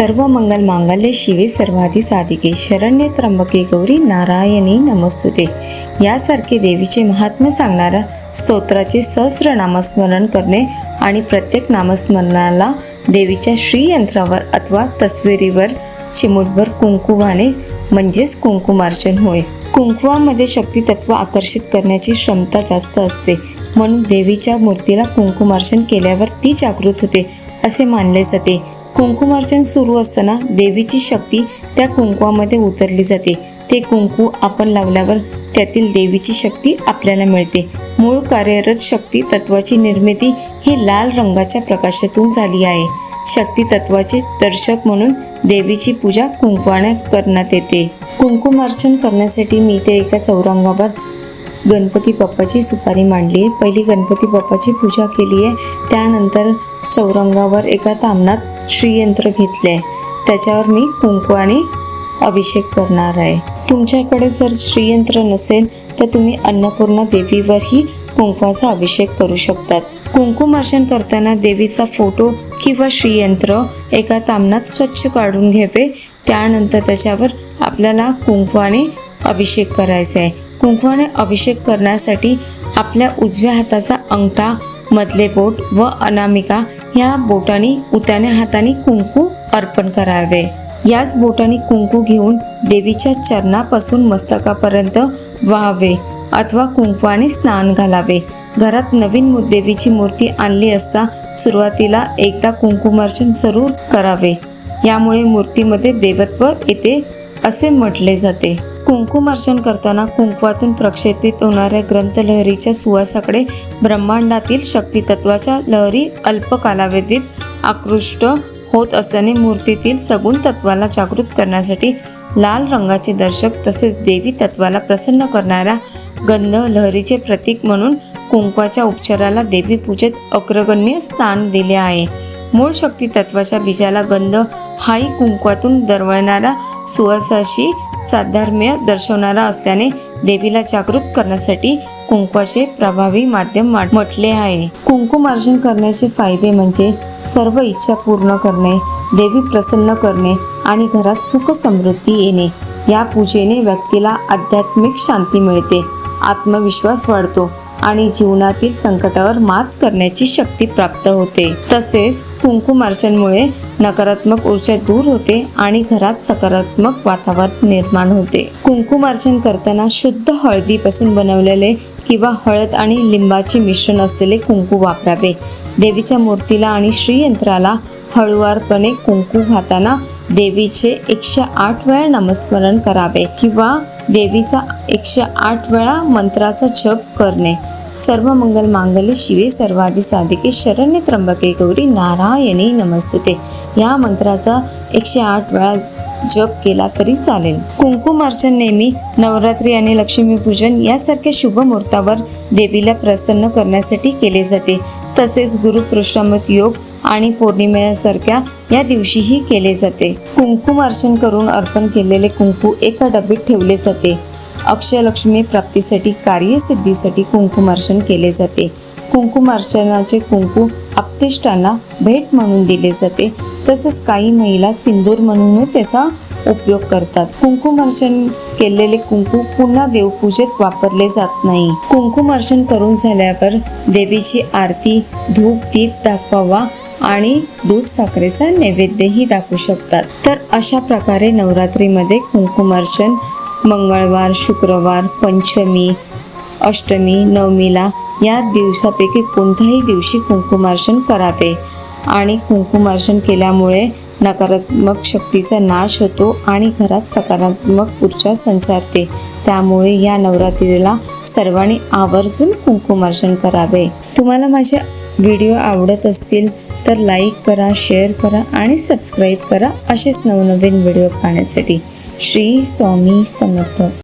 सर्व मंगल मांगल्य शिवे सर्वाधी साधिके. शरण्य त्र्यंबके गौरी नारायणी नमस्तुते. यासारखे देवीचे महात्म्य सांगणाऱ्या स्तोत्राचे सहस्र नामस्मरण करणे आणि प्रत्येक नामस्मरणाला देवीच्या श्रीयंत्रावर अथवा तस्वीरीवर चिमुटभर कुंकुवाने म्हणजेच कुंकुमार्चन होय. कुंकुवामध्ये शक्ती तत्व आकर्षित करण्याची क्षमता जास्त असते. म्हणून देवीच्या मूर्तीला कुंकुमार्चन केल्यावर ती जागृत होते असे मानले जाते. कुंकुमार्चन सुरू असताना देवीची शक्ती त्या कुंकुवामध्ये उतरली जाते. ते कुंकू आपण लावल्यावर त्यातील देवीची शक्ती आपल्याला मिळते. मूळ कार्यरत शक्ती तत्वाची निर्मिती ही लाल रंगाच्या प्रकाशातून झाली आहे. शक्ती तत्वाचे दर्शक म्हणून देवीची पूजा कुंकवाने करण्यात येते. कुंकुमार्चन करण्यासाठी मी ते एका चौरंगावर गणपती बाप्पाची सुपारी मांडली. आहे पहिली गणपती बाप्पाची पूजा केली आहे. त्यानंतर चौरंगावर एका तामणात श्रीयंत्र घेतले. आहे त्याच्यावर मी कुंकवाने अभिषेक करणार आहे. तुमच्याकडे जर श्रीयंत्र नसेल तर तुम्ही अन्नपूर्णा देवीवरही कुंकवाचा अभिषेक करू शकतात. कुंकुमार्चन करताना देवीचा फोटो किंवा श्रीयंत्र एका तामणात स्वच्छ काढून घ्यावे. त्यानंतर त्याच्यावर आपल्याला कुंकवाने अभिषेक करायचा आहे. कुंकवाने अभिषेक करण्यासाठी आपल्या उजव्या हाताचा अंगठा मधले बोट व अनामिका या बोटाने उताने हाताने कुंकू अर्पण करावे. याच बोटाने कुंकू घेऊन देवीच्या चरणापासून मस्तकापर्यंत वाहावे अथवा कुंकवाने स्नान घालावे. घरात नवीन देवीची मूर्ती आणली असता सुरुवातीला एकदा कुंकुमार्चन जरूर करावे. यामुळे मूर्तीमध्ये देवत्व येते असे म्हटले जाते. कुंकुमार्चन करताना कुंकवातून प्रक्षेपित होणाऱ्या ग्रंथलहरीच्या सुवासाकडे ब्रह्मांडातील शक्तितत्वाच्या लहरी अल्प कालावधीत आकृष्ट होत असल्याने मूर्तीतील सगुण तत्वाला जागृत करण्यासाठी लाल रंगाचे दर्शक तसेच देवी तत्वाला प्रसन्न करणाऱ्या गंध लहरीचे प्रतीक म्हणून कुंकवाच्या उपचाराला देवी पूजेत अग्रगण्य स्थान दिले आहे. मूळ शक्ती तत्वाच्या बीजाला गंध हाही कुंकवातून दरवळणाऱ्या सुवासाशी साधर्म्य दर्शवणारा असल्याने देवीला जागरूक करण्यासाठी कुंकवाचे प्रभावी माध्यम म्हटले आहे. कुंकुमार्जन करण्याचे फायदे म्हणजे सर्व इच्छा पूर्ण करणे देवी प्रसन्न करणे आणि घरात सुख समृद्धी येणे. या पूजेने व्यक्तीला आध्यात्मिक शांती मिळते आत्मविश्वास वाढतो आणि जीवनातील संकटावर मात करण्याची शक्ती प्राप्त होते. तसेच कुंकुमार्चनमुळे नकारात्मक ऊर्जा दूर होते आणि घरात सकारात्मक वातावरण निर्माण होते. कुंकुमार्चन करताना शुद्ध हळदीपासून बनवलेले किंवा हळद आणि लिंबाचे मिश्रण असलेले कुंकू वापरावे. देवीच्या मूर्तीला आणि श्रीयंत्राला हळुवारपणे कुंकू घाताना देवीचे एकशे आठ वेळा नमस्मरण करावे किंवा देवीचा एकशे आठ वेळा मंत्राचा जप करणे. सर्व मंगल मांगल्य शिवे सर्वाधी साधिके शरण्य त्र्यंबके गौरी नारायणी नमस्तुते या मंत्राचा एकशे आठ वेळा जप केला तरी चालेल कुंकुमार्चन नेहमी नवरात्री आणि लक्ष्मीपूजन यासारख्या शुभ मुहूर्तावर देवीला प्रसन्न करण्यासाठी केले जाते तसेच गुरुपुरुषामत योग आणि पौर्णिमेसारख्या या दिवशीही केले जाते कुंकुमार्चन करून अर्पण केलेले कुंकू एका डबीत ठेवले जाते अक्षयलक्ष्मी प्राप्तीसाठी कार्यसिद्धीसाठी कुंकुमार्चन केले जाते. कुंकुमार्चनाचे कुंकू आपतिष्टांना भेट म्हणून दिले जाते. तसेच काही महिला सिंदूर म्हणून त्याचा उपयोग करतात. कुंकुमार्चन केलेले कुंकू पुन्हा देवपूजेत वापरले जात नाही. कुंकुमार्चन करून झाल्यावर देवीची आरती धूप दीप दाखवावा आणि दूध साखरेचा नैवेद्यही दाखवू शकतात. तर अशा प्रकारे नवरात्रीमध्ये कुंकुमार्चन मंगळवार शुक्रवार पंचमी अष्टमी नवमीला या दिवसापैकी कोणत्याही दिवशी कुंकुमार्चन करावे. आणि कुंकुमार्चन केल्यामुळे नकारात्मक शक्तीचा नाश होतो आणि घरात सकारात्मक ऊर्जा संचारते. त्यामुळे या नवरात्रीला सर्वांनी आवर्जून कुंकुमार्चन करावे. तुम्हाला माझे व्हिडिओ आवडत असतील तर लाईक करा शेअर करा आणि सबस्क्राईब करा असेच नवनवीन व्हिडिओ पाहण्यासाठी. श्री स्वामी समर्थ.